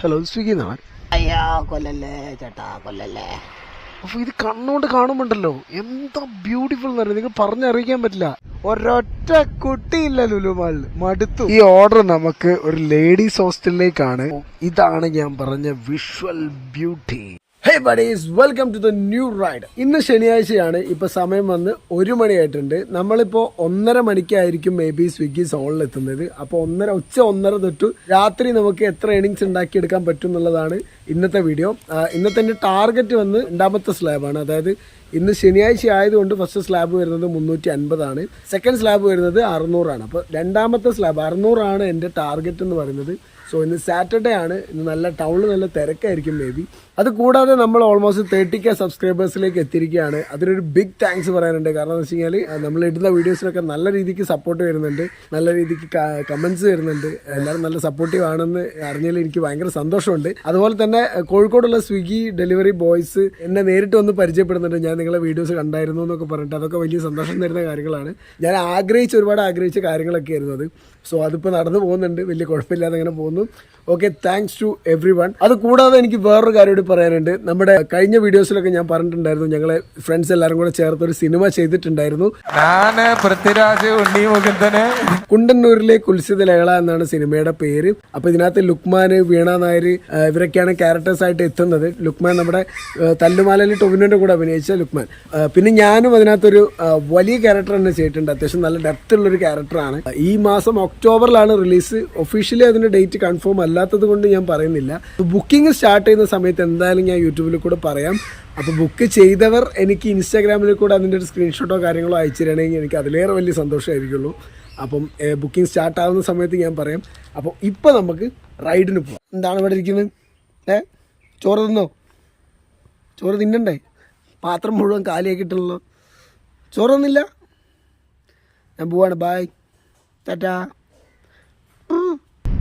Hello Swiggy എന്നാണ് അയ്യോ കൊല്ലല്ലേ ചേട്ടാ കൊല്ലല്ലേ. അപ്പൊ ഇത് കണ്ണുകൊണ്ട് കാണുമ്പോണ്ടല്ലോ എന്താ ബ്യൂട്ടിഫുൾ എന്ന് പറയുന്നത് നിങ്ങൾ പറഞ്ഞറിയിക്കാൻ പറ്റില്ല. ഒരൊറ്റ കുട്ടിയില്ല ലുലുമാളിൽ. മടുത്തു. ഈ ഓർഡർ നമുക്ക് ഒരു ലേഡീസ് ഹോസ്റ്റലിലേക്കാണ് ഇതാണ് ഞാൻ പറഞ്ഞ visual beauty hey buddies welcome to the new ride ഇന്ന് ശനിയാഴ്ചയാണ് ഇപ്പൊ സമയം വന്ന് ഒരു മണിയായിട്ടുണ്ട്. നമ്മളിപ്പോ ഒന്നര മണിക്കായിരിക്കും മേ ബി സ്വിഗ്ഗി സോണിലെത്തുന്നത് അപ്പോൾ ഒന്നര ഉച്ച ഒന്നര തൊട്ടു രാത്രി നമുക്ക് എത്ര ഏണിങ്സ് ഉണ്ടാക്കിയെടുക്കാൻ പറ്റും എന്നുള്ളതാണ് ഇന്നത്തെ വീഡിയോ ഇന്നത്തെ എന്റെ ടാർഗറ്റ് വന്ന് രണ്ടാമത്തെ സ്ലാബാണ് അതായത് ഇന്ന് ശനിയാഴ്ച ആയതുകൊണ്ട് ഫസ്റ്റ് സ്ലാബ് വരുന്നത് മുന്നൂറ്റി അൻപതാണ് സെക്കൻഡ് സ്ലാബ് വരുന്നത് അറുന്നൂറാണ്. അപ്പോൾ രണ്ടാമത്തെ സ്ലാബ് അറുന്നൂറാണ് എന്റെ ടാർഗറ്റ് എന്ന് പറയുന്നത്. സോ ഇന്ന് സാറ്റർഡേ ആണ്. ഇന്ന് നല്ല ടൗണിൽ നല്ല തിരക്കായിരിക്കും മേ ബി അത് കൂടാതെ നമ്മൾ ഓൾമോസ്റ്റ് തേർട്ടി കെ സബ്സ്ക്രൈബേഴ്സിലേക്ക് എത്തിയിരിക്കുകയാണ്. അതിനൊരു ബിഗ് താങ്ക്സ് പറയാനുണ്ട്. കാരണം എന്ന് വെച്ച് കഴിഞ്ഞാൽ നമ്മൾ ഇടുന്ന വീഡിയോസിനൊക്കെ നല്ല രീതിക്ക് സപ്പോർട്ട് വരുന്നുണ്ട്. നല്ല രീതിക്ക് കമൻസ് വരുന്നുണ്ട്. എല്ലാവരും നല്ല സപ്പോർട്ടീവ് ആണെന്ന് അറിഞ്ഞതിൽ എനിക്ക് ഭയങ്കര സന്തോഷമുണ്ട്. അതുപോലെ തന്നെ കോഴിക്കോടുള്ള സ്വിഗ്ഗി ഡെലിവറി ബോയ്സ് എന്നെ നേരിട്ട് വന്ന് പരിചയപ്പെടുന്നുണ്ട്. ഞാൻ നിങ്ങളെ വീഡിയോസ് കണ്ടായിരുന്നു എന്നൊക്കെ പറഞ്ഞിട്ട് അതൊക്കെ വലിയ സന്തോഷം തരുന്ന കാര്യങ്ങളാണ്. ഞാൻ ആഗ്രഹിച്ച ഒരുപാട് ആഗ്രഹിച്ച കാര്യങ്ങളൊക്കെ ആയിരുന്നു അത്. സോ അതിപ്പോൾ നടന്നു പോകുന്നുണ്ട്. വലിയ കുഴപ്പമില്ലാതെ അങ്ങനെ പോകുന്നു. Okay thanks to everyone അത് കൂടാതെ എനിക്ക് വേറൊരു കാര്യം കൂടി പറയാനുണ്ട്. നമ്മുടെ കഴിഞ്ഞ വീഡിയോസിലൊക്കെ ഞാൻ പറഞ്ഞിട്ടുണ്ടായിരുന്നു. ഞങ്ങളെ ഫ്രണ്ട്സ് എല്ലാവരും കൂടെ ചേർത്ത് ഒരു സിനിമ ചെയ്തിട്ടുണ്ടായിരുന്നു. പൃഥ്വിരാജ് ഉണ്ണി മുകുന്ദന്. കുണ്ടന്നൂരിലെ കുൽസിത ലഹള എന്നാണ് സിനിമയുടെ പേര്. അപ്പൊ ഇതിനകത്ത് ലുക്മാന് വീണ നായർ ഇവരൊക്കെയാണ് ക്യാരക്ടേഴ്സ് ആയിട്ട് എത്തുന്നത്. ലുക്മാൻ നമ്മുടെ തല്ലുമാലയിൽ ടൊവിനോന്റെ കൂടെ അഭിനയിച്ച ലുക്മാൻ. പിന്നെ ഞാനും അതിനകത്തൊരു വലിയ ക്യാരക്ടർ തന്നെ ചെയ്തിട്ടുണ്ട്. അത്യാവശ്യം നല്ല ഡെപ്ത് ഉള്ള ഒരു ക്യാരക്ടറാണ് ഈ മാസം ഒക്ടോബറിലാണ് റിലീസ്. ഒഫീഷ്യലി അതിന്റെ ഡേറ്റ് കൺഫേം അല്ലാത്തത് കൊണ്ട് ഞാൻ പറയുന്നില്ല. ബുക്കിംഗ് സ്റ്റാർട്ട് ചെയ്യുന്ന സമയത്ത് എന്തായാലും ഞാൻ യൂട്യൂബിൽ കൂടെ പറയാം. അപ്പോൾ ബുക്ക് ചെയ്തവർ എനിക്ക് ഇൻസ്റ്റാഗ്രാമിൽ കൂടെ അതിന്റെ ഒരു സ്ക്രീൻഷോട്ടോ കാര്യങ്ങളോ അയച്ചു തരണമെങ്കിൽ എനിക്ക് അതിലേറെ വലിയ സന്തോഷമായിരിക്കുള്ളൂ. അപ്പം ബുക്കിംഗ് സ്റ്റാർട്ട് ആവുന്ന സമയത്ത് ഞാൻ പറയാം. അപ്പോൾ ഇപ്പോൾ നമുക്ക് റൈഡിന് പോകാം എന്താണ് ഇവിടെ ഇരിക്കുന്നത്? ഏ ചോറ് തിന്നോ? ചോറ് തിന്നണ്ടേ? പാത്രം മുഴുവൻ കാലിയാക്കിയിട്ടുള്ളൂ ചോറൊന്നുമില്ല ഞാൻ പോവാണ്. ബായ് ടാറ്റാ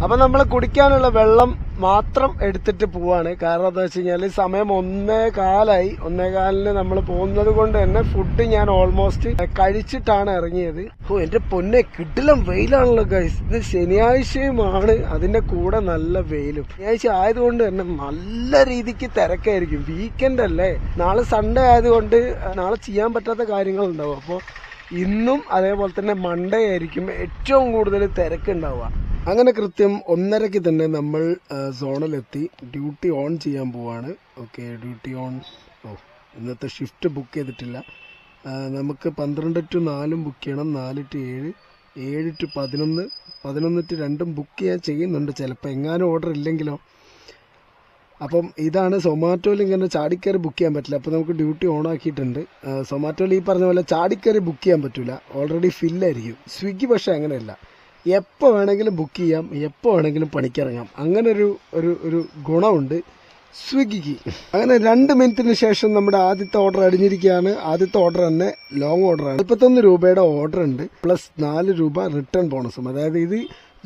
അപ്പൊ നമ്മൾ കുടിക്കാനുള്ള വെള്ളം മാത്രം എടുത്തിട്ട് പോവാണ്. കാരണം എന്താ വെച്ച് കഴിഞ്ഞാൽ സമയം ഒന്നേ കാലായി. ഒന്നേ കാലിന് നമ്മൾ പോകുന്നത് കൊണ്ട് തന്നെ ഫുഡ് ഞാൻ ഓൾമോസ്റ്റ് കഴിച്ചിട്ടാണ് ഇറങ്ങിയത്. ഓ എന്റെ പൊന്നെ കിട്ടിലും വെയിലാണല്ലോ ഗൈസ് ഇത് ശനിയാഴ്ചയുമാണ്. അതിന്റെ കൂടെ നല്ല വെയിലും. ശനിയാഴ്ച ആയതുകൊണ്ട് തന്നെ നല്ല രീതിക്ക് തിരക്കായിരിക്കും. വീക്കെൻഡ് അല്ലേ? നാളെ സൺഡേ ആയതുകൊണ്ട് നാളെ ചെയ്യാൻ പറ്റാത്ത കാര്യങ്ങളുണ്ടാവും. അപ്പോൾ ഇന്നും അതേപോലെ തന്നെ മൺഡേ ആയിരിക്കും ഏറ്റവും കൂടുതൽ തിരക്കുണ്ടാവുക. അങ്ങനെ കൃത്യം ഒന്നരയ്ക്ക് തന്നെ നമ്മൾ സോണിലെത്തി. ഡ്യൂട്ടി ഓൺ ചെയ്യാൻ പോവാണ്. Okay duty on. ഓ ഇന്നത്തെ ഷിഫ്റ്റ് ബുക്ക് ചെയ്തിട്ടില്ല. നമുക്ക് പന്ത്രണ്ട് ടു നാലും ബുക്ക് ചെയ്യണം. നാല് ടു ഏഴ് ഏഴ് ടു പതിനൊന്ന് പതിനൊന്ന് ടു രണ്ടും ബുക്ക് ചെയ്യാൻ ചെയ്യുന്നുണ്ട് ചിലപ്പോൾ എങ്ങാനും ഓർഡർ ഇല്ലെങ്കിലോ. അപ്പം ഇതാണ് സൊമാറ്റോയിൽ ഇങ്ങനെ ചാടിക്കയറി ബുക്ക് ചെയ്യാൻ പറ്റില്ല. അപ്പോൾ നമുക്ക് ഡ്യൂട്ടി ഓൺ ആക്കിയിട്ടുണ്ട്. സൊമാറ്റോയിൽ ഈ പറഞ്ഞ പോലെ ചാടിക്കയറി ബുക്ക് ചെയ്യാൻ പറ്റില്ല ഓൾറെഡി ഫില്ലായിരിക്കും. സ്വിഗ്ഗി പക്ഷേ അങ്ങനെയല്ല. എപ്പോൾ വേണമെങ്കിലും ബുക്ക് ചെയ്യാം എപ്പോൾ വേണമെങ്കിലും പണിക്കിറങ്ങാം. അങ്ങനെ ഒരു ഒരു ഒരു ഗുണമുണ്ട്. സ്വിഗ്ഗിക്ക്. അങ്ങനെ രണ്ട് മിനിറ്റിന് ശേഷം നമ്മുടെ ആദ്യത്തെ ഓർഡർ അടിഞ്ഞിരിക്കുകയാണ്. ആദ്യത്തെ ഓർഡർ തന്നെ ലോങ് ഓർഡറാണ് മുപ്പത്തൊന്ന് രൂപയുടെ ഓർഡർ ഉണ്ട്. പ്ലസ് നാല് രൂപ റിട്ടേൺ ബോണസും അതായത് ഇത്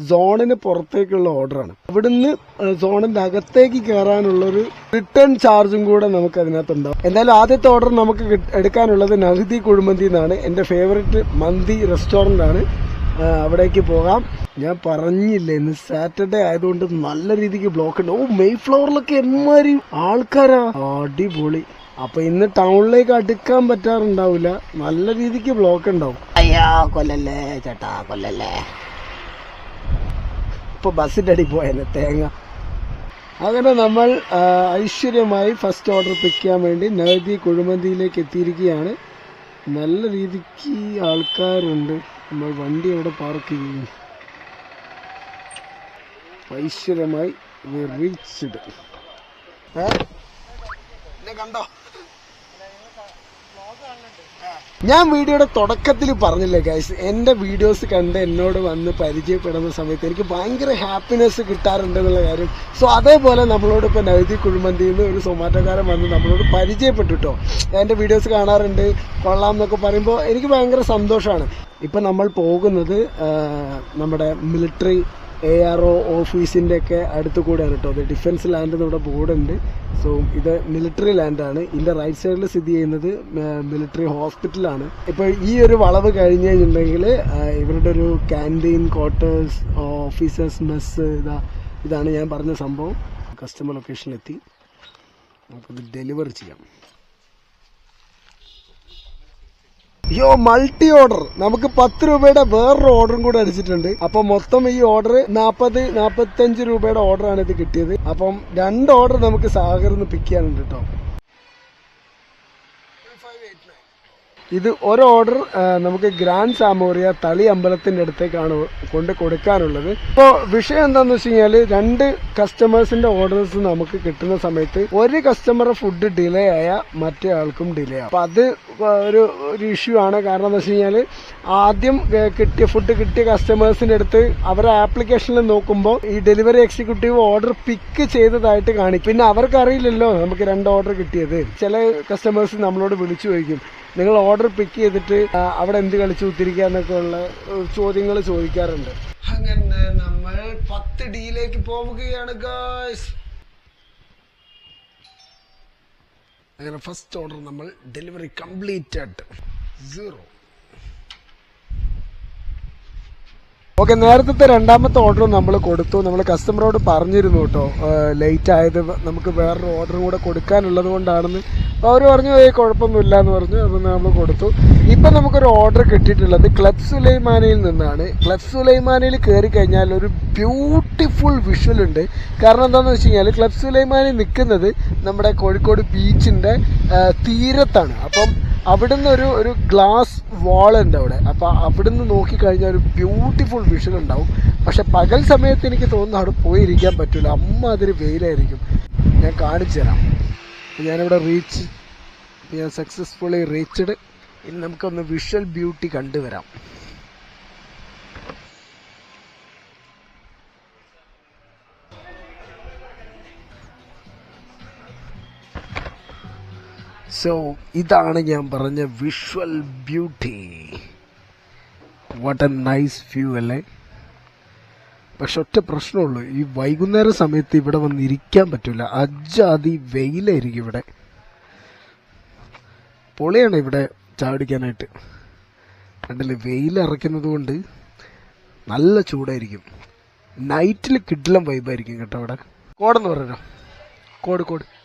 സോണിന് പുറത്തേക്കുള്ള ഓർഡറാണ് അവിടുന്ന് സോണിന്റെ അകത്തേക്ക് കയറാനുള്ളൊരു റിട്ടേൺ ചാർജും കൂടെ നമുക്ക് അതിനകത്ത് ഉണ്ടാവും എന്തായാലും ആദ്യത്തെ ഓർഡർ നമുക്ക് എടുക്കാനുള്ളത് നഹദി കുഴിമന്തി എന്നാണ് എന്റെ ഫേവററ്റ് മന്തി റെസ്റ്റോറന്റ് ആണ്. അവിടേക്ക് പോകാം. ഞാൻ പറഞ്ഞില്ല ഇന്ന് സാറ്റർഡേ ആയതുകൊണ്ട് നല്ല രീതിക്ക് ബ്ലോക്ക് ഉണ്ട്. ഓ മെയ് ഫ്ലവറിലൊക്കെ എന്മാരി ആൾക്കാരാ. അടിപൊളി. അപ്പൊ ഇന്ന് ടൗണിലേക്ക് അടുക്കാൻ പറ്റാറുണ്ടാവില്ല നല്ല രീതിക്ക് ബ്ലോക്ക് ഉണ്ടാവും. അയ്യാ കൊല്ലല്ലേ ചേട്ടാ കൊല്ലല്ലേ. ഇപ്പൊ ബസ്സിന്റെ അടി പോയെന്നെ തേങ്ങ. അങ്ങനെ നമ്മൾ ഐശ്വര്യമായി ഫസ്റ്റ് ഓർഡർ പിക്ക് ചെയ്യാൻ വേണ്ടി നഗതി കുഴിമന്തിയിലേക്ക് എത്തിയിരിക്കുകയാണ്. നല്ല രീതിക്ക് ആൾക്കാരുണ്ട്. നമ്മൾ വണ്ടി അവിടെ പാർക്ക് ചെയ്യും ഐശ്വര്യമായി റീച്ച്ഡ് കണ്ടോ? ഞാൻ വീഡിയോയുടെ തുടക്കത്തിൽ പറഞ്ഞില്ലേ ഗൈസ് എന്റെ വീഡിയോസ് കണ്ട് എന്നോട് വന്ന് പരിചയപ്പെടുന്ന സമയത്ത് എനിക്ക് ഭയങ്കര ഹാപ്പിനെസ് കിട്ടാറുണ്ട് എന്നുള്ള കാര്യം. സോ അതേപോലെ നമ്മളോട് ഇപ്പോൾ നൈതി കുഴിമന്തിയിൽ നിന്ന് ഒരു സൊമാറ്റോക്കാരൻ വന്ന് നമ്മളോട് പരിചയപ്പെട്ടു കേട്ടോ എന്റെ വീഡിയോസ് കാണാറുണ്ട് കൊള്ളാം എന്നൊക്കെ പറയുമ്പോൾ എനിക്ക് ഭയങ്കര സന്തോഷമാണ്. ഇപ്പം നമ്മൾ പോകുന്നത് നമ്മുടെ മിലിറ്ററി എ ആർ ഒ ഓഫീസിന്റെ ഒക്കെ അടുത്ത് കൂടെയാണ് കേട്ടോ. അത് ഡിഫൻസ് ലാൻഡ് നമ്മുടെ ബോർഡുണ്ട്. സോ ഇത് മിലിറ്ററി ലാൻഡാണ് ഇതിന്റെ റൈറ്റ് സൈഡിൽ സ്ഥിതി ചെയ്യുന്നത് മിലിറ്ററി ഹോസ്പിറ്റലാണ് ഇപ്പോൾ ഈ ഒരു വളവ് കഴിഞ്ഞ് കഴിഞ്ഞിട്ടുണ്ടെങ്കിൽ ഇവരുടെ ഒരു ക്യാന്റീൻ ക്വാർട്ടേഴ്സ് ഓഫീസേഴ്സ് മെസ്സ് ഇതാ ഇതാണ് ഞാൻ പറഞ്ഞ സംഭവം. കസ്റ്റമർ ലൊക്കേഷനിലെത്തി നമുക്കത് ഡെലിവർ ചെയ്യാം. യോ മൾട്ടി ഓർഡർ നമുക്ക് പത്ത് രൂപയുടെ വേറൊരു ഓർഡറും കൂടെ അടിച്ചിട്ടുണ്ട്. അപ്പൊ മൊത്തം ഈ ഓർഡർ നാപ്പത് നാപ്പത്തഞ്ച് രൂപയുടെ ഓർഡറാണ് ഇത് കിട്ടിയത്. അപ്പം രണ്ട് ഓർഡർ നമുക്ക് സാഗർന്ന് പിക്ക് ചെയ്യാനുണ്ട് കേട്ടോ ഇത് ഒരു ഓർഡർ നമുക്ക് ഗ്രാൻഡ് സാമോറിയ തളി അമ്പലത്തിന്റെ അടുത്തേക്കാണ് കൊണ്ട് കൊടുക്കാനുള്ളത്. ഇപ്പോൾ വിഷയം എന്താണെന്ന് വെച്ച് കഴിഞ്ഞാൽ രണ്ട് കസ്റ്റമേഴ്സിന്റെ ഓർഡേഴ്സ് നമുക്ക് കിട്ടുന്ന സമയത്ത് ഒരു കസ്റ്റമർ ഫുഡ് ഡിലേ ആയ മറ്റേ ആൾക്കും ഡിലേ ആവും. അപ്പം അത് ഒരു ഒരു ഇഷ്യൂ ആണ്. കാരണം എന്താ വെച്ച് കഴിഞ്ഞാൽ ആദ്യം കിട്ടിയ ഫുഡ് കിട്ടിയ കസ്റ്റമേഴ്സിന്റെ അടുത്ത് അവരുടെ ആപ്ലിക്കേഷനിൽ നോക്കുമ്പോൾ ഈ ഡെലിവറി എക്സിക്യൂട്ടീവ് ഓർഡർ പിക്ക് ചെയ്തതായിട്ട് കാണിക്കും. പിന്നെ അവർക്കറിയില്ലല്ലോ നമുക്ക് രണ്ട് ഓർഡർ കിട്ടിയത്. ചില കസ്റ്റമേഴ്സ് നമ്മളോട് വിളിച്ചു ചോദിക്കും നിങ്ങൾ ഓർഡർ പിക്ക് ചെയ്തിട്ട് അവിടെ എന്ത് കളിച്ചു കുത്തിരിക്കുക എന്നൊക്കെ ഉള്ള ചോദ്യങ്ങൾ ചോദിക്കാറുണ്ട്. അങ്ങനെ നമ്മൾ പത്ത് ഡിയിലേക്ക് പോവുകയാണ് ഗായ്സ് അങ്ങനെ ഫസ്റ്റ് ഓർഡർ നമ്മൾ ഡെലിവറി കംപ്ലീറ്റ് ആയിട്ട്. സീറോ ഓക്കെ നേരത്തെ രണ്ടാമത്തെ ഓർഡർ നമ്മൾ കൊടുത്തു. നമ്മൾ കസ്റ്റമറോട് പറഞ്ഞിരുന്നു കേട്ടോ. ലേറ്റ് ആയത് നമുക്ക് വേറൊരു ഓർഡറും കൂടെ കൊടുക്കാനുള്ളത് കൊണ്ടാണെന്ന്. അവർ പറഞ്ഞു ഏയ് കുഴപ്പമൊന്നുമില്ല എന്ന് പറഞ്ഞു അപ്പോൾ നമ്മൾ കൊടുത്തു. ഇപ്പം നമുക്കൊരു ഓർഡർ കിട്ടിയിട്ടുള്ളത് ക്ലബ് സുലൈമാനയിൽ നിന്നാണ്. ക്ലബ് സുലൈമാനയിൽ കയറി കഴിഞ്ഞാൽ ഒരു ബ്യൂട്ടിഫുൾ വിഷ്വൽ ഉണ്ട്. കാരണം എന്താണെന്ന് വെച്ച് കഴിഞ്ഞാൽ ക്ലബ് സുലൈമാനി നിൽക്കുന്നത് നമ്മുടെ കോഴിക്കോട് ബീച്ചിന്റെ തീരത്താണ്. അപ്പം അവിടുന്ന് ഒരു ഒരു ഗ്ലാസ് വാൾ ഉണ്ട് അവിടെ. അപ്പം അവിടുന്ന് നോക്കിക്കഴിഞ്ഞാൽ ഒരു ബ്യൂട്ടിഫുൾ വിഷൻ ഉണ്ടാവും. പക്ഷെ പകൽ സമയത്ത് എനിക്ക് തോന്നുന്നു അവിടെ പോയിരിക്കാൻ പറ്റില്ല അമ്മാതിരി വെയിലായിരിക്കും. ഞാൻ കാണിച്ചു തരാം. ഞാനിവിടെ റീച്ച് ഞാൻ സക്സസ്ഫുള്ളി റീച്ച്ഡ് ഇനി നമുക്കൊന്ന് വിഷ്വൽ ബ്യൂട്ടി കണ്ടുവരാം. സോ ഇതാണ് ഞാൻ പറഞ്ഞ visual beauty what a nice view അല്ലേ? പക്ഷെ ഒറ്റ പ്രശ്നമുള്ളൂ. ഈ വൈകുന്നേര സമയത്ത് ഇവിടെ വന്ന് ഇരിക്കാൻ പറ്റില്ല അജാതി വെയിലായിരിക്കും ഇവിടെ. പൊളിയാണ് ഇവിടെ ചാടിക്കാനായിട്ട്. കണ്ടില്ലേ വെയിൽ ഇറക്കുന്നത് കൊണ്ട് നല്ല ചൂടായിരിക്കും. നൈറ്റിൽ കിഡിലം വൈബായിരിക്കും കേട്ടോ അവിടെ. കോടെന്ന് പറഞ്ഞോ? കോട് കോട്.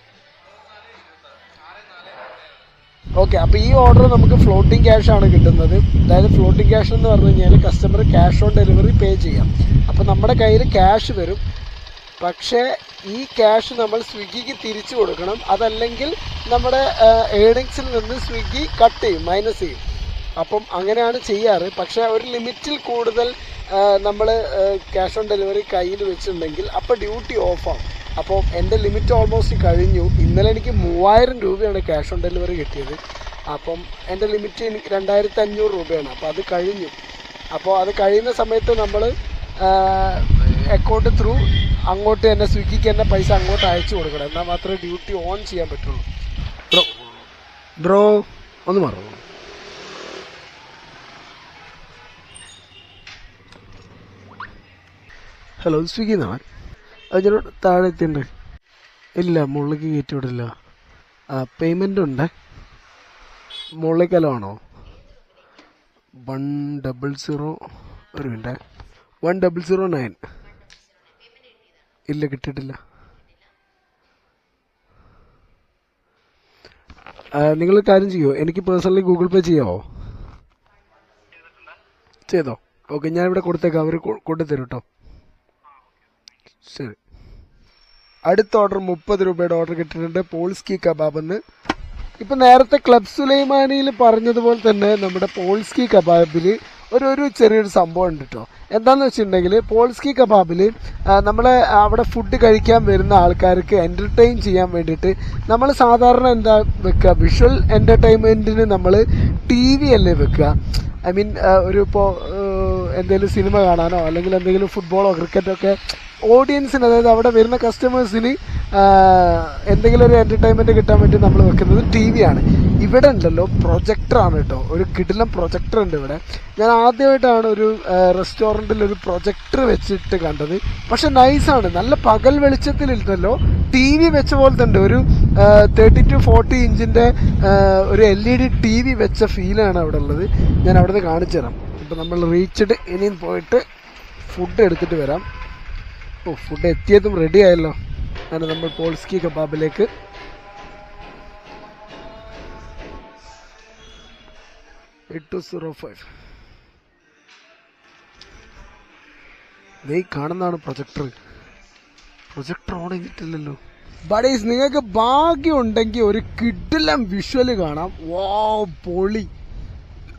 ഓക്കെ അപ്പോൾ ഈ ഓർഡർ നമുക്ക് ഫ്ലോട്ടിംഗ് ക്യാഷ് ആണ് കിട്ടുന്നത്. അതായത് ഫ്ലോട്ടിംഗ് ക്യാഷ് എന്ന് പറഞ്ഞു കഴിഞ്ഞാൽ customer cash on delivery pay ചെയ്യാം. അപ്പോൾ നമ്മുടെ കയ്യിൽ ക്യാഷ് വരും. പക്ഷേ ഈ ക്യാഷ് നമ്മൾ സ്വിഗ്ഗിക്ക് തിരിച്ചു കൊടുക്കണം. അതല്ലെങ്കിൽ നമ്മുടെ ഏണിങ്സിൽ നിന്ന് സ്വിഗ്ഗി കട്ട് ചെയ്യും മൈനസ് ചെയ്യും. അപ്പം അങ്ങനെയാണ് ചെയ്യാറ്. പക്ഷേ ഒരു ലിമിറ്റിൽ കൂടുതൽ നമ്മൾ ക്യാഷ് ഓൺ ഡെലിവറി കയ്യിൽ വെച്ചിട്ടുണ്ടെങ്കിൽ അപ്പോൾ ഡ്യൂട്ടി ഓഫാവും അപ്പോൾ എന്റെ ലിമിറ്റ് ഓൾമോസ്റ്റ് കഴിഞ്ഞു. ഇന്നലെ എനിക്ക് മൂവായിരം രൂപയാണ് ക്യാഷ് ഓൺ ഡെലിവറി കിട്ടിയത്. അപ്പം എന്റെ ലിമിറ്റ് രണ്ടായിരത്തി അഞ്ഞൂറ് രൂപയാണ്. അപ്പോൾ അത് കഴിഞ്ഞു. അപ്പോൾ അത് കഴിയുന്ന സമയത്ത് നമ്മൾ അക്കൗണ്ട് ത്രൂ അങ്ങോട്ട് തന്നെ സ്വിഗ്ഗിക്ക് തന്നെ പൈസ അങ്ങോട്ട് അയച്ചു കൊടുക്കണം. എന്നാൽ മാത്രമേ ഡ്യൂട്ടി ഓൺ ചെയ്യാൻ പറ്റുള്ളൂ. ബ്രോ ബ്രോ ഒന്ന് മാറുമോ ഹലോ സ്വിഗ്ഗി എന്നാണ് അതിനോട് താഴെ എത്തിണ്ട് ഇല്ല മുകളിലേക്ക് കയറ്റി വിടില്ല. ആ പേയ്മെന്റ് ഉണ്ട്. മുകളിലേക്കലാണോ വൺ ഡബിൾ സീറോ ഒരു minute. One double zero nine ഇല്ല കിട്ടിയിട്ടില്ല. നിങ്ങൾ കാര്യം ചെയ്യുമോ എനിക്ക് പേഴ്സണലി ഗൂഗിൾ പേ ചെയ്യാമോ ചെയ്തോ? ഓക്കെ ഞാൻ ഇവിടെ കൊടുത്തേക്കാം അവർ കൊണ്ടുതരും കേട്ടോ ശരി. അടുത്ത ഓർഡർ മുപ്പത് രൂപയുടെ ഓർഡർ കിട്ടിയിട്ടുണ്ട്. പോൾസ്കി കബാബ് എന്ന്. ഇപ്പൊ നേരത്തെ ക്ലബ് സുലൈമാനിയിൽ പറഞ്ഞതുപോലെ തന്നെ നമ്മുടെ പോൾസ്കി കബാബിൽ ഒരു ഒരു ചെറിയൊരു സംഭവം ഉണ്ട് കേട്ടോ എന്താന്ന് വെച്ചിട്ടുണ്ടെങ്കിൽ പോൾസ്കി കബാബിൽ നമ്മളെ അവിടെ ഫുഡ് കഴിക്കാൻ വരുന്ന ആൾക്കാർക്ക് എന്റർടൈൻ ചെയ്യാൻ വേണ്ടിയിട്ട് നമ്മൾ സാധാരണ എന്താ വെക്കുക വിഷ്വൽ എന്റർടൈൻമെന്റിന് നമ്മൾ ടി വി അല്ലേ വെക്കുക ഐ മീൻ ഒരു ഇപ്പോൾ എന്തെങ്കിലും സിനിമ കാണാനോ അല്ലെങ്കിൽ എന്തെങ്കിലും ഫുട്ബോളോ ക്രിക്കറ്റോ ഒക്കെ ഓഡിയൻസിന് അതായത് അവിടെ വരുന്ന കസ്റ്റമേഴ്സിന് എന്തെങ്കിലും ഒരു എന്റർടൈൻമെന്റ് കിട്ടാൻ വേണ്ടി നമ്മൾ വെക്കുന്നത് ടി വി ആണ്. ഇവിടെ ഉണ്ടല്ലോ പ്രൊജക്ടറാണ് കേട്ടോ. ഒരു കിടിലം പ്രൊജക്ടർ ഉണ്ട് ഇവിടെ. ഞാൻ ആദ്യമായിട്ടാണ് ഒരു റെസ്റ്റോറന്റിൽ ഒരു പ്രൊജക്ടർ വെച്ചിട്ട് കണ്ടത്. പക്ഷെ നൈസാണ് നല്ല പകൽ വെളിച്ചത്തിലുണ്ടല്ലോ ടി വി വെച്ച പോലെ തന്നെ ഒരു തേർട്ടി ടു ഫോർട്ടി ഇഞ്ചിന്റെ ഒരു L E D T V വെച്ച ഫീലാണ് അവിടെ ഉള്ളത്. ഞാൻ അവിടുന്ന് കാണിച്ചു തരാം ഇപ്പം നമ്മൾ റീച്ചിട്ട് ഇനിയും പോയിട്ട് ഫുഡ് എടുത്തിട്ട് വരാം. ഓ ഫുഡ് എത്തിയതും റെഡി ആയല്ലോ. അങ്ങനെ നമ്മൾ പോൾസ്കി കബാബിലേക്ക്. എട്ട് കാണുന്നതാണ് പ്രൊജക്ടർ പ്രൊജക്ടർ ഓൺ ചെയ്തിട്ടില്ലല്ലോ. ബഡീസ് നിങ്ങൾക്ക് ഭാഗ്യം ഉണ്ടെങ്കിൽ ഒരു കിഡിലം വിഷ്വൽ കാണാം. വാ പൊളി.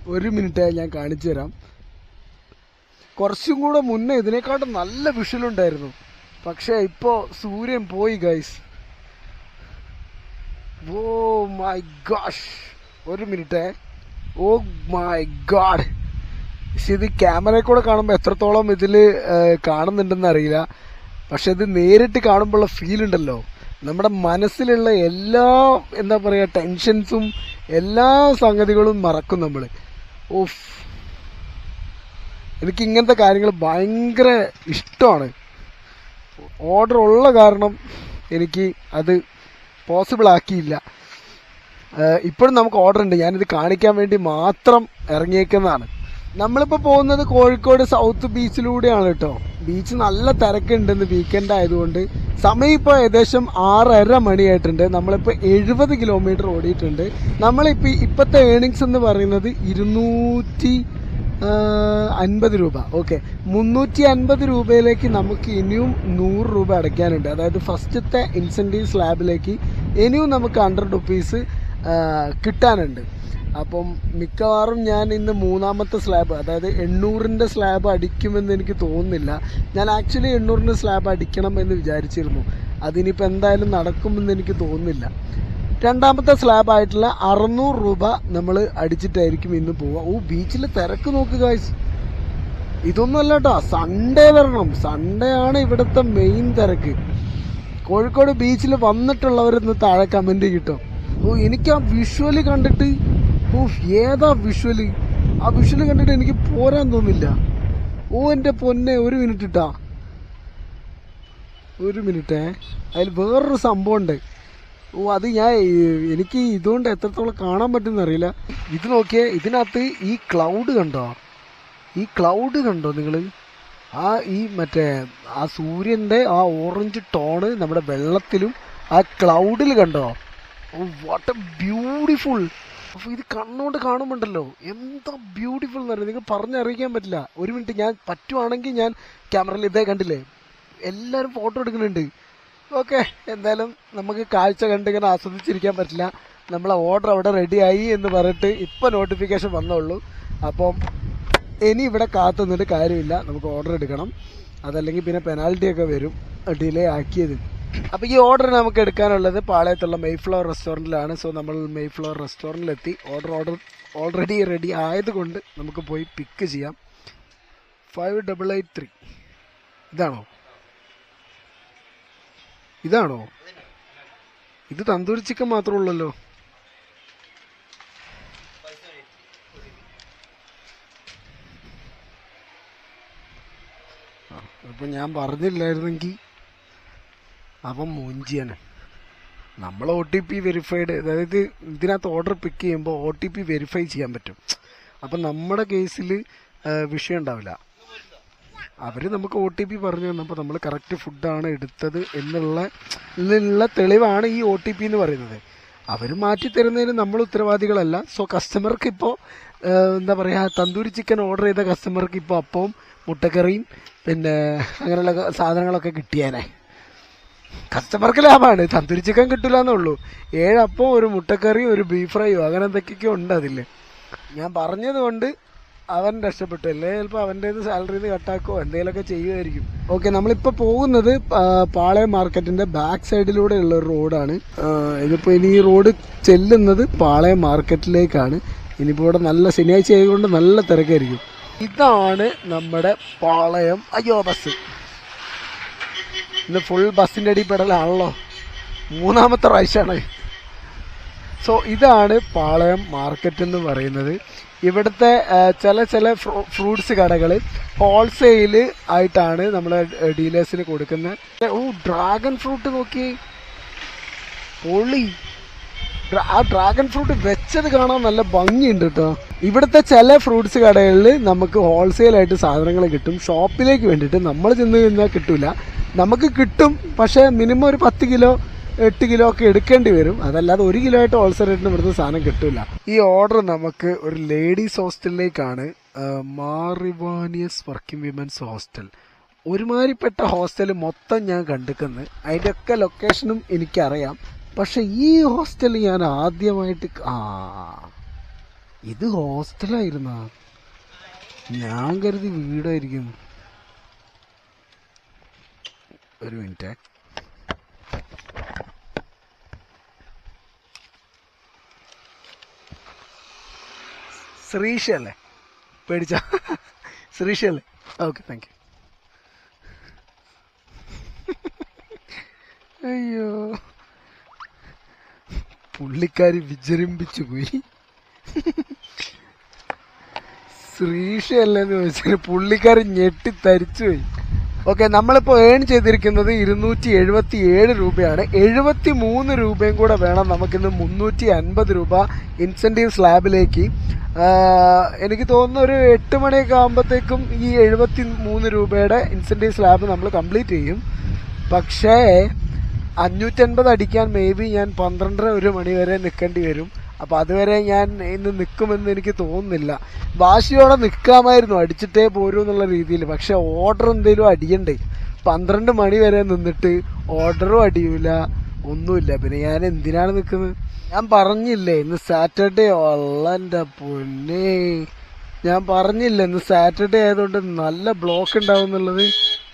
ഒരു മിനിറ്റായി ഞാൻ കാണിച്ചു തരാം കുറച്ചും കൂടെ മുന്നേ ഇതിനെക്കാട്ടും നല്ല വിഷലുണ്ടായിരുന്നു പക്ഷേ ഇപ്പോൾ സൂര്യൻ പോയി ഗൈസ് ഓ മൈ ഗാഷ് ഒരു മിനിറ്റ്. ഓ മൈ ഗാഡ് പക്ഷെ ഇത് ക്യാമറയിൽ കൂടെ കാണുമ്പോൾ എത്രത്തോളം ഇതിൽ കാണുന്നുണ്ടെന്ന് അറിയില്ല. പക്ഷെ ഇത് നേരിട്ട് കാണുമ്പോഴുള്ള ഫീൽ ഉണ്ടല്ലോ. നമ്മുടെ മനസ്സിലുള്ള എല്ലാ എന്താ പറയുക ടെൻഷൻസും എല്ലാ സംഗതികളും മറക്കും നമ്മൾ ഓഫ് എനിക്ക് ഇങ്ങനത്തെ കാര്യങ്ങൾ ഭയങ്കര ഇഷ്ടമാണ്. ഓർഡർ ഉള്ള കാരണം എനിക്ക് അത് പോസിബിൾ ആക്കിയില്ല. ഇപ്പോഴും നമുക്ക് ഓർഡർ ഉണ്ട്. ഞാനിത് കാണിക്കാൻ വേണ്ടി മാത്രം ഇറങ്ങിയേക്കുന്നതാണ്. നമ്മളിപ്പോൾ പോകുന്നത് കോഴിക്കോട് സൗത്ത് ബീച്ചിലൂടെയാണ് കേട്ടോ. ബീച്ച് നല്ല തിരക്കുണ്ടെന്ന് വീക്കെൻഡ് ആയതുകൊണ്ട് സമയം ഇപ്പോൾ ഏകദേശം ആറര മണിയായിട്ടുണ്ട്. നമ്മളിപ്പോൾ എഴുപത് കിലോമീറ്റർ ഓടിയിട്ടുണ്ട്. നമ്മളിപ്പോൾ ഇപ്പോഴത്തെ ഏണിങ്സ് എന്ന് പറയുന്നത് ഇരുന്നൂറ്റി അൻപത് രൂപ. ഓക്കെ മുന്നൂറ്റി അൻപത് രൂപയിലേക്ക് നമുക്ക് ഇനിയും നൂറ് രൂപ അടയ്ക്കാനുണ്ട്. അതായത് ഫസ്റ്റത്തെ ഇൻസെന്റീവ് സ്ലാബിലേക്ക് ഇനിയും നമുക്ക് ഹൺഡ്രഡ് റുപ്പീസ് കിട്ടാനുണ്ട്. അപ്പം മിക്കവാറും ഞാൻ ഇന്ന് മൂന്നാമത്തെ സ്ലാബ് അതായത് എണ്ണൂറിന്റെ സ്ലാബ് അടിക്കുമെന്ന് എനിക്ക് തോന്നുന്നില്ല. ഞാൻ ആക്ച്വലി എണ്ണൂറിന്റെ സ്ലാബ് അടിക്കണം എന്ന് വിചാരിച്ചിരുന്നു. അതിനിപ്പോൾ എന്തായാലും നടക്കുമെന്ന് എനിക്ക് തോന്നുന്നില്ല. രണ്ടാമത്തെ സ്ലാബ് ആയിട്ടുള്ള അറുന്നൂറ് രൂപ നമ്മൾ അടിച്ചിട്ടായിരിക്കും ഇന്ന് പോവുക. ഓ ബീച്ചിൽ തിരക്ക് നോക്ക് ഗായ്സ് ഇതൊന്നും അല്ല കേട്ടോ സൺഡേ വരണം. സൺഡേ ആണ് ഇവിടുത്തെ മെയിൻ തിരക്ക്. കോഴിക്കോട് ബീച്ചിൽ വന്നിട്ടുള്ളവരിന്ന് താഴെ കമന്റ് കിട്ടും. ഓ എനിക്ക് ആ വിഷ്വൽ കണ്ടിട്ട് ഓ ഏതാ വിഷ്വൽ ആ വിഷ്വൽ കണ്ടിട്ട് എനിക്ക് പോരാൻ തോന്നില്ല. ഓ എന്റെ പൊന്നെ ഒരു മിനിറ്റ് ഇട്ടാ ഒരു മിനിറ്റേ അതിൽ വേറൊരു സംഭവം ഉണ്ട്. ഓ അത് ഞാൻ എനിക്ക് ഇതുകൊണ്ട് എത്രത്തോളം കാണാൻ പറ്റുമെന്ന് അറിയില്ല. ഇത് നോക്കിയേ ഇതിനകത്ത് ഈ ക്ലൗഡ് കണ്ടോ? ഈ ക്ലൗഡ് കണ്ടോ നിങ്ങൾ ആ ഈ മറ്റേ ആ സൂര്യന്റെ ആ ഓറഞ്ച് ടോണ് നമ്മുടെ വെള്ളത്തിലും ആ ക്ലൗഡിൽ കണ്ടോ? വാട്ട് എ ബ്യൂട്ടിഫുൾ അപ്പോൾ ഇത് കണ്ണുകൊണ്ട് കാണുമ്പോണ്ടല്ലോ. എന്താ ബ്യൂട്ടിഫുൾ എന്ന് പറയുന്നത് നിങ്ങൾ പറഞ്ഞറിയിക്കാൻ പറ്റില്ല. ഒരു മിനിറ്റ് ഞാൻ പറ്റുവാണെങ്കിൽ ഞാൻ ക്യാമറയിൽ ഇതേ കണ്ടില്ലേ? എല്ലാവരും ഫോട്ടോ എടുക്കുന്നുണ്ട്. ഓക്കെ എന്തായാലും നമുക്ക് കാഴ്ച കണ്ടിങ്ങനെ ആസ്വദിച്ചിരിക്കാൻ പറ്റില്ല. നമ്മളെ ഓർഡർ അവിടെ റെഡിയായി എന്ന് പറഞ്ഞിട്ട് ഇപ്പം നോട്ടിഫിക്കേഷൻ വന്നുള്ളൂ അപ്പം ഇനി ഇവിടെ കാത്തുനിന്നിട്ട് കാര്യമില്ല. നമുക്ക് ഓർഡർ എടുക്കണം. അതല്ലെങ്കിൽ പിന്നെ പെനാൽറ്റിയൊക്കെ വരും. ഡിലേ ആക്കിയത്. അപ്പോൾ ഈ ഓർഡർ നമുക്ക് എടുക്കാനുള്ളത് പാളയത്തുള്ള മെയ്ഫ്ലവർ റെസ്റ്റോറന്റിലാണ് സോ നമ്മൾ മെയ്ഫ്ലവർ റെസ്റ്റോറന്റിലെത്തി ഓർഡർ ഓർഡർ ഓൾറെഡി റെഡി ആയതുകൊണ്ട് നമുക്ക് പോയി പിക്ക് ചെയ്യാം. ഫൈവ് ഡബിൾ എയ്റ്റ് ത്രീ ഇതാണോ? ഇതാണോ? ഇത് തന്തൂരി ചിക്കൻ മാത്രമേ ഉള്ളല്ലോ ഞാൻ പറഞ്ഞില്ലായിരുന്നെങ്കിൽ അവൻ മൂഞ്ചിയാണ് നമ്മൾ ഒ ടി പി വെരിഫൈഡ് അതായത് ഇതിനകത്ത് ഓർഡർ പിക്ക് ചെയ്യുമ്പോൾ ഒ ടി പി വെരിഫൈ ചെയ്യാൻ പറ്റും. അപ്പം നമ്മുടെ കേസിൽ വിഷയം ഉണ്ടാവില്ല. അവർ നമുക്ക് ഒ ടി പി പറഞ്ഞു തന്നപ്പോൾ നമ്മൾ കറക്റ്റ് ഫുഡാണ് എടുത്തത് എന്നുള്ള എന്നുള്ള തെളിവാണ് ഈ ഒ ടി പി എന്ന് പറയുന്നത്. അവർ മാറ്റി തരുന്നതിന് നമ്മൾ ഉത്തരവാദികളല്ല. സോ കസ്റ്റമർക്ക് ഇപ്പോൾ എന്താ പറയുക തന്തൂരി ചിക്കൻ ഓർഡർ ചെയ്ത കസ്റ്റമർക്ക് ഇപ്പോൾ അപ്പവും മുട്ടക്കറിയും പിന്നെ അങ്ങനെയുള്ള സാധനങ്ങളൊക്കെ കിട്ടിയാനേ. കസ്റ്റമർക്ക് ലാഭമാണ്. തന്തൂരി ചിക്കൻ കിട്ടില്ല എന്നുള്ളൂ ഏഴപ്പം ഒരു മുട്ടക്കറിയും ഒരു ബീഫ് ഫ്രൈയോ അങ്ങനെ എന്തൊക്കെയൊക്കെ ഉണ്ട് അതിൽ ഞാൻ പറഞ്ഞത് കൊണ്ട് അവൻ രക്ഷപ്പെട്ടു. അല്ലേ? ചിലപ്പോൾ അവന്റെ സാലറി നിന്ന് കട്ടാക്കോ എന്തെങ്കിലുമൊക്കെ ചെയ്യുമായിരിക്കും. ഓക്കെ നമ്മളിപ്പോൾ പോകുന്നത് പാളയം മാർക്കറ്റിന്റെ ബാക്ക് സൈഡിലൂടെയുള്ള ഒരു റോഡാണ്. ഇതിപ്പോൾ ഇനി ഈ റോഡ് ചെല്ലുന്നത് പാളയം മാർക്കറ്റിലേക്കാണ് ഇനിയിപ്പോൾ ഇവിടെ നല്ല ശനിയാഴ്ച ആയതുകൊണ്ട് നല്ല തിരക്കായിരിക്കും. ഇതാണ് നമ്മുടെ പാളയം അയ്യോ ബസ് ഇന്ന് ഫുൾ ബസ്സിന്റെ അടിപ്പെടലാണല്ലോ മൂന്നാമത്തെ പ്രാവശ്യമാണ്. സോ ഇതാണ് പാളയം മാർക്കറ്റ് എന്ന് പറയുന്നത്. ഇവിടുത്തെ ചില ചില ഫ്രൂട്ട്സ് കടകൾ ഹോൾസെയിൽ ആയിട്ടാണ് നമ്മളെ ഡീലേഴ്സിന് കൊടുക്കുന്നത് ഓ ഡ്രാഗൺ ഫ്രൂട്ട് നോക്കി പൊളി ആ ഡ്രാഗൺ ഫ്രൂട്ട് വെച്ചത് കാണാൻ നല്ല ഭംഗിയുണ്ട് കേട്ടോ ഇവിടുത്തെ ചില ഫ്രൂട്ട്സ് കടകളിൽ നമുക്ക് ഹോൾസെയിൽ ആയിട്ട് സാധനങ്ങൾ കിട്ടും. ഷോപ്പിലേക്ക് വേണ്ടിയിട്ട് നമ്മൾ ചെന്ന് കഴിഞ്ഞാൽ കിട്ടില്ല നമുക്ക് കിട്ടും പക്ഷേ മിനിമം ഒരു പത്ത് കിലോ എട്ട് കിലോ ഒക്കെ എടുക്കേണ്ടി വരും. അതല്ലാതെ ഒരു കിലോ ആയിട്ട് ഹോൾസെയിൽ റേറ്റിന് ഇവിടുന്ന് സാധനം കിട്ടില്ല ഈ ഓർഡർ നമുക്ക് ഒരു ലേഡീസ് ഹോസ്റ്റലിലേക്കാണ് മാറിവാനിയസ് വർക്കിംഗ് വിമൻസ് ഹോസ്റ്റൽ ഒരുമാതിരിപ്പെട്ട ഹോസ്റ്റൽ മൊത്തം ഞാൻ കണ്ടിക്കുന്നത് അതിന്റെ ഒക്കെ ലൊക്കേഷനും എനിക്കറിയാം. പക്ഷെ ഈ ഹോസ്റ്റൽ ഞാൻ ആദ്യമായിട്ട് ആ ഇത് ഹോസ്റ്റലായിരുന്ന ഞാൻ കരുതി വീടായിരിക്കും. ഒരു മിനിറ്റ് ശ്രീഷ അല്ലേ പേടിച്ച? ശ്രീഷ അല്ലേ ഓക്കെ താങ്ക് യു അയ്യോ. പുള്ളിക്കാരി വിജൃംഭിച്ചു പോയി. ശ്രീഷ അല്ലെന്ന് ചോദിച്ചാൽ പുള്ളിക്കാരി ഞെട്ടി തരിച്ചു പോയി. ഓക്കെ നമ്മളിപ്പോൾ ഏൺ ചെയ്തിരിക്കുന്നത് ഇരുന്നൂറ്റി എഴുപത്തി ഏഴ് രൂപയാണ്. എഴുപത്തി മൂന്ന് രൂപയും കൂടെ വേണം നമുക്കിന്ന് മുന്നൂറ്റി അൻപത് രൂപ ഇൻസെന്റീവ് സ്ലാബിലേക്ക് എനിക്ക് തോന്നുന്നു ഒരു എട്ട് മണിയൊക്കെ ആകുമ്പോഴത്തേക്കും ഈ എഴുപത്തി മൂന്ന് രൂപയുടെ ഇൻസെന്റീവ് സ്ലാബ് നമ്മൾ കംപ്ലീറ്റ് ചെയ്യും. പക്ഷേ അഞ്ഞൂറ്റൻപത് അടിക്കാൻ മേ ബി ഞാൻ പന്ത്രണ്ടര ഒരു മണി വരെ നിൽക്കേണ്ടി വരും. അപ്പോൾ അതുവരെ ഞാൻ ഇന്ന് നിൽക്കുമെന്ന് എനിക്ക് തോന്നുന്നില്ല. വാശിയോടെ നിൽക്കാമായിരുന്നു അടിച്ചിട്ടേ പോരൂ എന്നുള്ള രീതിയിൽ. പക്ഷെ ഓർഡർ എന്തെങ്കിലും അടിയണ്ടേ? പന്ത്രണ്ട് മണി വരെ നിന്നിട്ട് ഓർഡറും അടിയൂല ഒന്നുമില്ല. പിന്നെ ഞാൻ എന്തിനാണ് നിൽക്കുന്നത്? ഞാൻ പറഞ്ഞില്ലേ ഇന്ന് സാറ്റർഡേ ഉള്ളന്റെ പൊന്നെ. ഞാൻ പറഞ്ഞില്ല ഇന്ന് സാറ്റർഡേ ആയതുകൊണ്ട് നല്ല ബ്ലോക്ക് ഉണ്ടാവും എന്നുള്ളത്.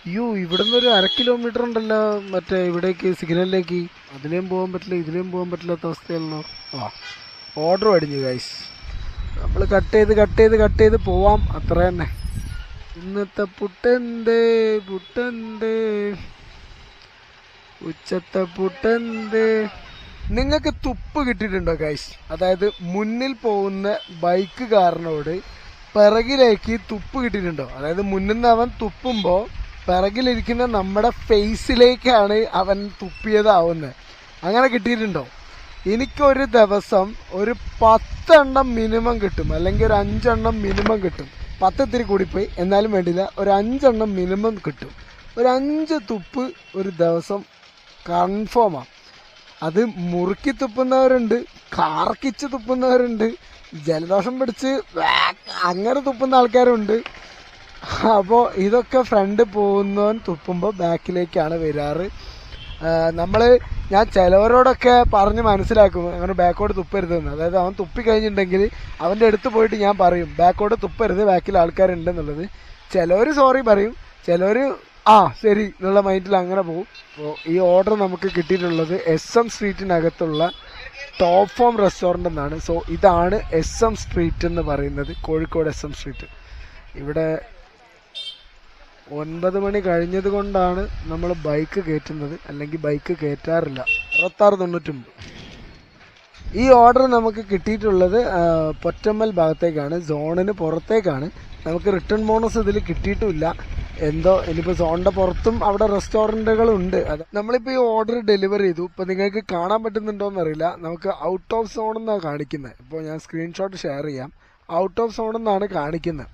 അയ്യോ ഇവിടുന്ന് ഒരു അര കിലോമീറ്റർ ഉണ്ടല്ലോ മറ്റേ ഇവിടേക്ക് സിഗ്നലിലേക്ക്. അതിലേം പോകാൻ പറ്റില്ല ഇതിലേം പോകാൻ പറ്റില്ലാത്ത അവസ്ഥയാണല്ലോ. ആ. ഓർഡർ അടിഞ്ഞു ഗൈസ് നമ്മൾ കട്ട് ചെയ്ത് കട്ട് ചെയ്ത് കട്ട് ചെയ്ത് പോവാം. അത്ര തന്നെ. ഇന്നത്തെ പുട്ടെന്ത്? പുട്ടെന്ത്? ഉച്ചത്തെ പുട്ടെന്ത്? നിങ്ങൾക്ക് തുപ്പ് കിട്ടിയിട്ടുണ്ടോ ഗൈസ് അതായത് മുന്നിൽ പോകുന്ന ബൈക്കുകാരനോട് പിറകിലേക്ക് തുപ്പ് കിട്ടിയിട്ടുണ്ടോ? അതായത് മുന്നിൽ നിന്ന് അവൻ തുപ്പുമ്പോൾ പിറകിലിരിക്കുന്ന നമ്മുടെ ഫേസിലേക്കാണ് അവൻ തുപ്പിയതാവുന്നത് അങ്ങനെ കിട്ടിയിട്ടുണ്ടോ? എനിക്കൊരു ദിവസം ഒരു പത്തെണ്ണം മിനിമം കിട്ടും. അല്ലെങ്കിൽ ഒരു അഞ്ചെണ്ണം മിനിമം കിട്ടും. പത്ത് ഇത്തിരി കൂടിപ്പോയി. എന്നാലും വേണ്ടില്ല. ഒരു അഞ്ചെണ്ണം മിനിമം കിട്ടും. ഒരു അഞ്ച് തുപ്പ് ഒരു ദിവസം കൺഫേമാണ് അത് മുറുക്കി തുപ്പുന്നവരുണ്ട് കാർക്കിച്ച് തുപ്പുന്നവരുണ്ട് ജലദോഷം പിടിച്ച് അങ്ങനെ തുപ്പുന്ന ആൾക്കാരുണ്ട്. അപ്പോൾ ഇതൊക്കെ ഫ്രണ്ട് പോകുന്നവൻ തുപ്പുമ്പോൾ ബാക്കിലേക്കാണ് വരാറ്. നമ്മൾ ഞാൻ ചിലവരോടൊക്കെ പറഞ്ഞ് മനസ്സിലാക്കും. അങ്ങനെ ബാക്കോട്ട് തുപ്പരുതെന്ന്. അതായത് അവൻ തുപ്പി കഴിഞ്ഞിട്ടുണ്ടെങ്കിൽ അവന്റെ അടുത്ത് പോയിട്ട് ഞാൻ പറയും ബാക്കോട്ട് തുപ്പരുത് ബാക്കിൽ ആൾക്കാരുണ്ടെന്നുള്ളത്. ചിലവർ സോറി പറയും. ചിലവർ ആ ശരി എന്നുള്ള മൈൻഡിൽ അങ്ങനെ പോകും അപ്പോൾ ഈ ഓർഡർ നമുക്ക് കിട്ടിയിട്ടുള്ളത് എസ് എം സ്ട്രീറ്റിനകത്തുള്ള ടോപ്പ് ഫോം റെസ്റ്റോറന്റ് എന്നാണ്. സോ ഇതാണ് എസ് എം സ്ട്രീറ്റ് എന്ന് പറയുന്നത്. കോഴിക്കോട് എസ് എം സ്ട്രീറ്റ് ഇവിടെ ഒൻപത് മണി കഴിഞ്ഞത് കൊണ്ടാണ് നമ്മൾ ബൈക്ക് കയറ്റുന്നത് അല്ലെങ്കിൽ ബൈക്ക് കയറ്റാറില്ല അറുപത്താറ് തൊണ്ണൂറ്റൊമ്പത് ഈ ഓർഡർ നമുക്ക് കിട്ടിയിട്ടുള്ളത് പൊറ്റമ്മൽ ഭാഗത്തേക്കാണ്. സോണിന് പുറത്തേക്കാണ്. നമുക്ക് റിട്ടേൺ ബോണസ് ഇതിൽ കിട്ടിയിട്ടുമില്ല എന്തോ ഇനിയിപ്പോൾ സോണിന്റെ പുറത്തും അവിടെ റെസ്റ്റോറന്റുകളുണ്ട് അത് നമ്മളിപ്പോൾ ഈ ഓർഡർ ഡെലിവർ ചെയ്തു. ഇപ്പോൾ നിങ്ങൾക്ക് കാണാൻ പറ്റുന്നുണ്ടോ എന്നറിയില്ല. നമുക്ക് ഔട്ട് ഓഫ് സോൺ എന്നാണ് കാണിക്കുന്നത് ഇപ്പോൾ ഞാൻ സ്ക്രീൻഷോട്ട് ഷെയർ ചെയ്യാം. ഔട്ട് ഓഫ് സോൺ എന്നാണ് കാണിക്കുന്നത്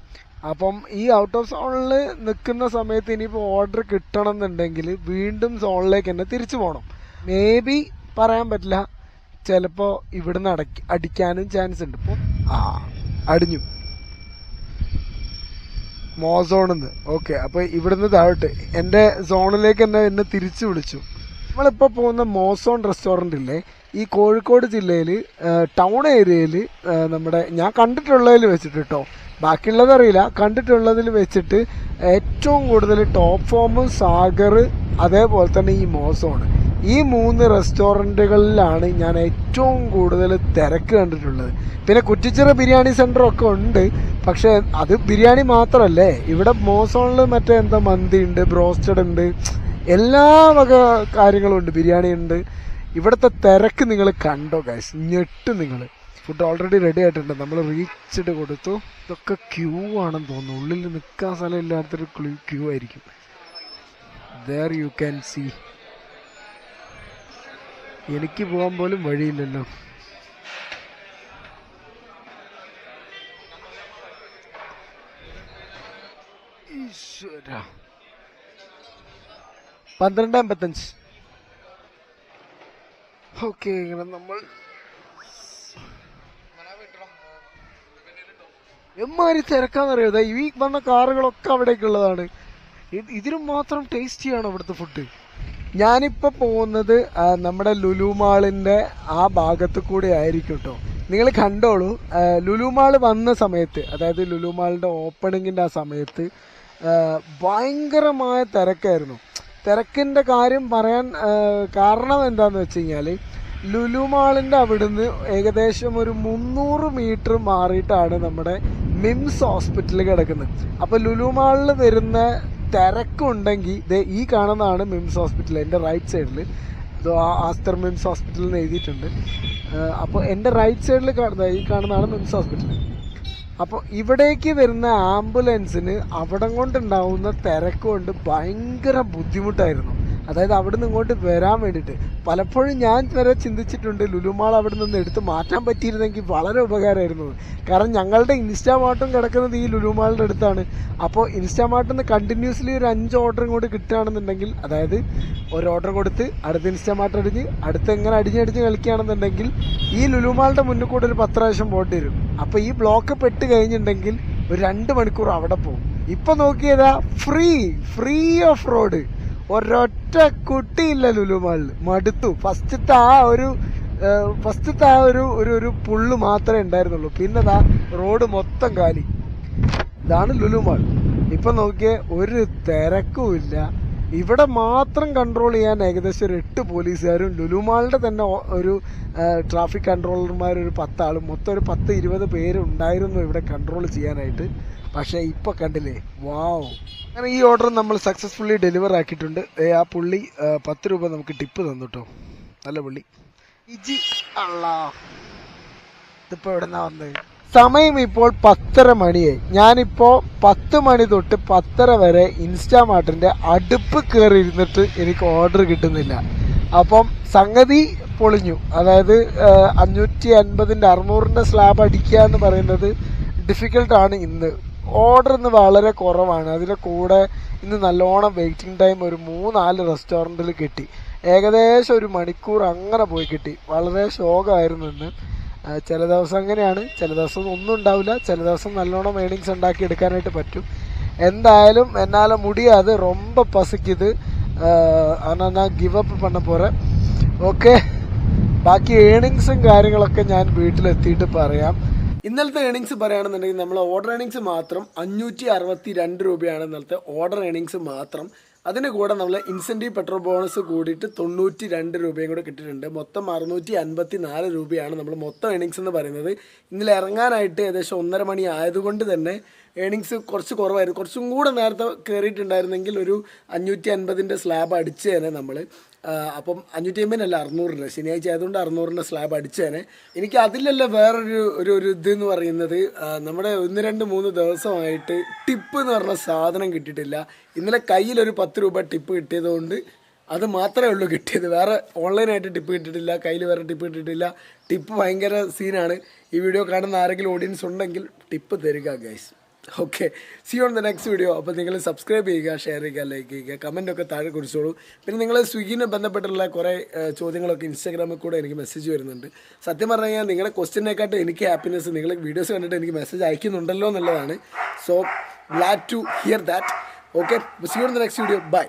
അപ്പം ഈ ഔട്ട് ഓഫ് സോണിൽ നിൽക്കുന്ന സമയത്ത് ഇനിയിപ്പോൾ ഓർഡർ കിട്ടണം എന്നുണ്ടെങ്കിൽ വീണ്ടും സോണിലേക്ക് തന്നെ തിരിച്ചു പോകണം മേ ബി പറയാൻ പറ്റില്ല. ചിലപ്പോൾ ഇവിടുന്ന് അടക്കി അടിക്കാനും ചാൻസ് ഉണ്ട്. ഇപ്പോൾ ആ അടിഞ്ഞു. മോ സോണിന്ന് ഓക്കെ അപ്പോൾ ഇവിടുന്ന് താഴോട്ട്. എന്റെ സോണിലേക്ക് തന്നെ എന്നെ തിരിച്ചു വിളിച്ചു. നമ്മളിപ്പോൾ പോകുന്ന മോസോൺ റെസ്റ്റോറന്റ് ഇല്ലേ ഈ കോഴിക്കോട് ജില്ലയിൽ ടൗൺ ഏരിയയിൽ നമ്മുടെ ഞാൻ കണ്ടിട്ടുള്ളതിൽ വെച്ചിട്ട് കേട്ടോ ബാക്കിയുള്ളത് അറിയില്ല. കണ്ടിട്ടുള്ളതിൽ വെച്ചിട്ട് ഏറ്റവും കൂടുതൽ ടോപ്പ് ഫോമും സാഗർ അതേപോലെ തന്നെ ഈ മോസോണ് ഈ മൂന്ന് റെസ്റ്റോറന്റുകളിലാണ് ഞാൻ ഏറ്റവും കൂടുതൽ തിരക്ക് കണ്ടിട്ടുള്ളത്. പിന്നെ കുറ്റിച്ചിറ ബിരിയാണി സെന്റർ ഒക്കെ ഉണ്ട്. പക്ഷേ അത് ബിരിയാണി മാത്രമല്ലേ? ഇവിടെ മോസോണിൽ മറ്റേ എന്താ മന്തി ഉണ്ട് ബ്രോസ്റ്റഡ് ഉണ്ട്. എല്ലാ വക കാര്യങ്ങളും ഉണ്ട്. ബിരിയാണി ഉണ്ട്. ഇവിടുത്തെ തിരക്ക് നിങ്ങൾ കണ്ടോ ഗൈസ് ഞെട്ട് നിങ്ങൾ. ഫുഡ് ഓൾറെഡി റെഡി ആയിട്ടുണ്ട്. നമ്മൾ റീച്ചിട്ട് കൊടുത്തു. ഇതൊക്കെ ക്യൂ ആണെന്ന് തോന്നുന്നു. ഉള്ളിൽ നിൽക്കാൻ സ്ഥലം ഇല്ലാത്തൊരു ക്യൂ ആയിരിക്കും. ദർ യു ക്യാൻ സി എനിക്ക് പോകാൻ പോലും വഴിയില്ലല്ലോ. പന്ത്രണ്ട് അമ്പത്തഞ്ച് ഓക്കെ ഇങ്ങനെ നമ്മൾ എമ്മാതിരി തിരക്കാന്നറിയോ? ഈ വന്ന കാറുകളൊക്കെ അവിടേക്കുള്ളതാണ്. ഇതിനും മാത്രം ടേസ്റ്റിയാണ് ഇവിടുത്തെ ഫുഡ്? ഞാനിപ്പോൾ പോകുന്നത് നമ്മുടെ ലുലു മാളിന്റെ ആ ഭാഗത്ത് കൂടെ ആയിരിക്കും കേട്ടോ നിങ്ങൾ കണ്ടോളൂ ലുലു മാൾ വന്ന സമയത്ത് അതായത് ലുലു മാളിന്റെ ഓപ്പണിങ്ങിന്റെ ആ സമയത്ത് ഭയങ്കരമായ തിരക്കായിരുന്നു. തിരക്കിന്റെ കാര്യം പറയാൻ കാരണം എന്താണെന്ന് വെച്ച് കഴിഞ്ഞാൽ ലുലു മാളിന്റെ അവിടുന്ന് ഏകദേശം ഒരു മുന്നൂറ് മീറ്റർ മാറിയിട്ടാണ് നമ്മുടെ മിംസ് ഹോസ്പിറ്റൽ കിടക്കുന്നത് അപ്പോൾ ലുലു മാളിൽ വരുന്ന തിരക്കുണ്ടെങ്കിൽ ദേ ഈ കാണുന്നതാണ് മിംസ് ഹോസ്പിറ്റൽ. എന്റെ റൈറ്റ് സൈഡിൽ അതോ ആസ്തർ മിംസ് ഹോസ്പിറ്റൽ എന്ന് എഴുതിയിട്ടുണ്ട്. അപ്പോൾ എന്റെ റൈറ്റ് സൈഡിൽ കാണുന്ന ഈ കാണുന്നതാണ് മിംസ് ഹോസ്പിറ്റൽ. അപ്പോൾ ഇവിടേക്ക് വരുന്ന ആംബുലൻസിന് അവിടം കൊണ്ടുണ്ടാവുന്ന തിരക്കുകൊണ്ട് ഭയങ്കര ബുദ്ധിമുട്ടായിരുന്നു. അതായത് അവിടെ നിന്ന് ഇങ്ങോട്ട് വരാൻ വേണ്ടിയിട്ട്. പലപ്പോഴും ഞാൻ വരെ ചിന്തിച്ചിട്ടുണ്ട് ലുലുമാൾ അവിടെ നിന്ന് എടുത്ത് മാറ്റാൻ പറ്റിയിരുന്നെങ്കിൽ വളരെ ഉപകാരമായിരുന്നു. കാരണം ഞങ്ങളുടെ ഇൻസ്റ്റാമാർട്ടും കിടക്കുന്നത് ഈ ലുലുമാളിന്റെ അടുത്താണ്. അപ്പോൾ ഇൻസ്റ്റാമാർട്ടിൽ നിന്ന് കണ്ടിന്യൂസ്ലി ഒരു അഞ്ച് ഓർഡർ ഇങ്ങോട്ട് കിട്ടുകയാണെന്നുണ്ടെങ്കിൽ അതായത് ഒരു ഓർഡർ കൊടുത്ത് അടുത്ത ഇൻസ്റ്റാമാർട്ട് അടിഞ്ഞ് അടുത്ത് എങ്ങനെ അടിഞ്ഞടിഞ്ഞ് കളിക്കുകയാണെന്നുണ്ടെങ്കിൽ ഈ ലുലുമാളിന്റെ മുന്നിൽ കൂടെ ഒരു പത്ത് പ്രാവശ്യം വരും. അപ്പോൾ ഈ ബ്ലോക്ക് പെട്ട് കഴിഞ്ഞിട്ടുണ്ടെങ്കിൽ ഒരു രണ്ട് മണിക്കൂർ അവിടെ പോകും. ഇപ്പം നോക്കിയതാ ഫ്രീ ഫ്രീ ഓഫ് റോഡ്. ഒരൊറ്റ കുട്ടിയില്ല ലുലുമാളിൽ മടുത്തു. ഫസ്റ്റത്തെ ആ ഒരു ഫസ്റ്റത്തെ ആ ഒരു ഒരു ഒരു പുള്ള് മാത്രമേ ഉണ്ടായിരുന്നുള്ളൂ. പിന്നെ ദാ റോഡ് മൊത്തം കാലി ഇതാണ് ലുലുമാൾ ഇപ്പൊ നോക്കിയേ ഒരു തിരക്കുമില്ല ഇവിടെ മാത്രം കൺട്രോൾ ചെയ്യാൻ ഏകദേശം ഒരു എട്ട് പോലീസുകാരും ലുലുമാളിന്റെ തന്നെ ഒരു ട്രാഫിക് കൺട്രോളർമാർ ഒരു പത്താളും മൊത്തം ഒരു പത്ത് ഇരുപത് പേര് ഉണ്ടായിരുന്നു ഇവിടെ കൺട്രോൾ ചെയ്യാനായിട്ട്. പക്ഷേ ഇപ്പൊ കണ്ടില്ലേ? വാവ് അങ്ങനെ ഈ ഓർഡർ നമ്മൾ സക്സസ്ഫുള്ളി ഡെലിവർ ആക്കിയിട്ടുണ്ട്. ആ പുള്ളി പത്ത് രൂപ നമുക്ക് ടിപ്പ് തന്നു കേട്ടോ നല്ല പുള്ളി. ഇജി അള്ളാ. ഇതിപ്പോ എവിടെന്നാ വന്നത്? സമയം ഇപ്പോൾ പത്തര മണിയായി. ഞാനിപ്പോ പത്ത് മണി തൊട്ട് പത്തര വരെ ഇൻസ്റ്റാമാർട്ടിന്റെ അടുപ്പ് കയറി ഇരുന്നിട്ട് എനിക്ക് ഓർഡർ കിട്ടുന്നില്ല. അപ്പം സംഗതി പൊളിഞ്ഞു. അതായത് അഞ്ഞൂറ്റി അൻപതിന്റെ അറുന്നൂറിന്റെ സ്ലാബ് അടിക്കുക എന്ന് പറയുന്നത് ഡിഫിക്കൽട്ടാണ് ഇന്ന്. ഓർഡർ ഇന്ന് വളരെ കുറവാണ് അതിൻ്റെ കൂടെ ഇന്ന് നല്ലോണം വെയിറ്റിംഗ് ടൈം ഒരു മൂന്നാല് റെസ്റ്റോറൻറ്റിൽ കിട്ടി ഏകദേശം ഒരു മണിക്കൂർ അങ്ങനെ പോയി കിട്ടി വളരെ ശോകമായിരുന്നു ഇന്ന് ആ, ചില ദിവസം അങ്ങനെയാണ് ചില ദിവസം ഒന്നും ഉണ്ടാവില്ല ചില ദിവസം നല്ലോണം ഏണിങ്സ് ഉണ്ടാക്കി എടുക്കാനായിട്ട് പറ്റും എന്തായാലും എന്നാൽ മുടിയാതെ ரொம்ப പസിക്കുത് ஆனால் நான் கிவ் அப் பண்ண போகிறேன் ഓക്കെ ബാക്കി ഏണിങ്സും കാര്യങ്ങളൊക്കെ ഞാൻ വീട്ടിലെത്തിയിട്ട് പറയാം ഇന്നലത്തെ ഏണിങ്സ് പറയുകയാണെന്നുണ്ടെങ്കിൽ നമ്മൾ ഓർഡർ ഏണിങ്സ് മാത്രം അഞ്ഞൂറ്റി അറുപത്തി രണ്ട് രൂപയാണ് ഇന്നലത്തെ ഓർഡർ ഏണിങ്സ് മാത്രം. അതിന് കൂടെ നമ്മൾ ഇൻസെന്റീവ് പെട്രോൾ ബോണസ് കൂടിയിട്ട് തൊണ്ണൂറ്റി രണ്ട് രൂപയും കൂടെ കിട്ടിയിട്ടുണ്ട്. മൊത്തം അറുന്നൂറ്റി അൻപത്തി നാല് രൂപയാണ് നമ്മൾ മൊത്തം ഏണിങ്സ് എന്ന് പറയുന്നത്. ഇന്നലെ ഇറങ്ങാനായിട്ട് ഏകദേശം ഒന്നര മണി ആയതുകൊണ്ട് തന്നെ ഏണിങ്സ് കുറച്ച് കുറവായിരുന്നു. കുറച്ചും കൂടെ നേരത്തെ കയറിയിട്ടുണ്ടായിരുന്നെങ്കിൽ ഒരു അഞ്ഞൂറ്റി അൻപതിന്റെ സ്ലാബ് അടിച്ച് തന്നെ നമ്മൾ അപ്പം അഞ്ഞൂറ്റി അമ്പതിനല്ല അറുന്നൂറിന്റെ. ശനിയാഴ്ച ആയതുകൊണ്ട് അറുന്നൂറിന്റെ സ്ലാബ് അടിച്ചേനെ എനിക്ക് അതിലല്ല വേറൊരു ഒരു ഒരു ഇത് എന്ന് പറയുന്നത് നമ്മുടെ ഒന്ന് രണ്ട് മൂന്ന് ദിവസമായിട്ട് ടിപ്പ് എന്ന് പറഞ്ഞ സാധനം കിട്ടിയിട്ടില്ല. ഇന്നലെ കയ്യിലൊരു പത്ത് രൂപ ടിപ്പ് കിട്ടിയതുകൊണ്ട് അത് മാത്രമേ ഉള്ളൂ കിട്ടിയത്. വേറെ ഓൺലൈനായിട്ട് ടിപ്പ് കിട്ടിയിട്ടില്ല കയ്യിൽ വേറെ ടിപ്പ് കിട്ടിയിട്ടില്ല. ടിപ്പ് ഭയങ്കര സീനാണ് ഈ വീഡിയോ കാണുന്ന ആരെങ്കിലും ഓഡിയൻസ് ഉണ്ടെങ്കിൽ ടിപ്പ് തരിക guys okay see on the next video അപ്പോൾ നിങ്ങൾ സബ്സ്ക്രൈബ് ചെയ്യുക ഷെയർ ചെയ്യുക ലൈക്ക് ചെയ്യുക കമന്റ് ഒക്കെ താഴെ കുറിച്ചോളൂ. പിന്നെ നിങ്ങൾ സ്വിഗ്ഗിനെ ബന്ധപ്പെട്ടുള്ള കുറേ ചോദ്യങ്ങളൊക്കെ ഇൻസ്റ്റാഗ്രാമിൽ കൂടെ എനിക്ക് മെസ്സേജ് വരുന്നുണ്ട്. സത്യം പറഞ്ഞു കഴിഞ്ഞാൽ നിങ്ങളുടെ ക്വസ്റ്റിനെക്കാട്ടും എനിക്ക് ഹാപ്പിനെസ് നിങ്ങൾ വീഡിയോസ് കണ്ടിട്ട് എനിക്ക് മെസ്സേജ് അയക്കുന്നുണ്ടല്ലോ എന്നുള്ളതാണ്. So glad to hear that okay see on the next video bye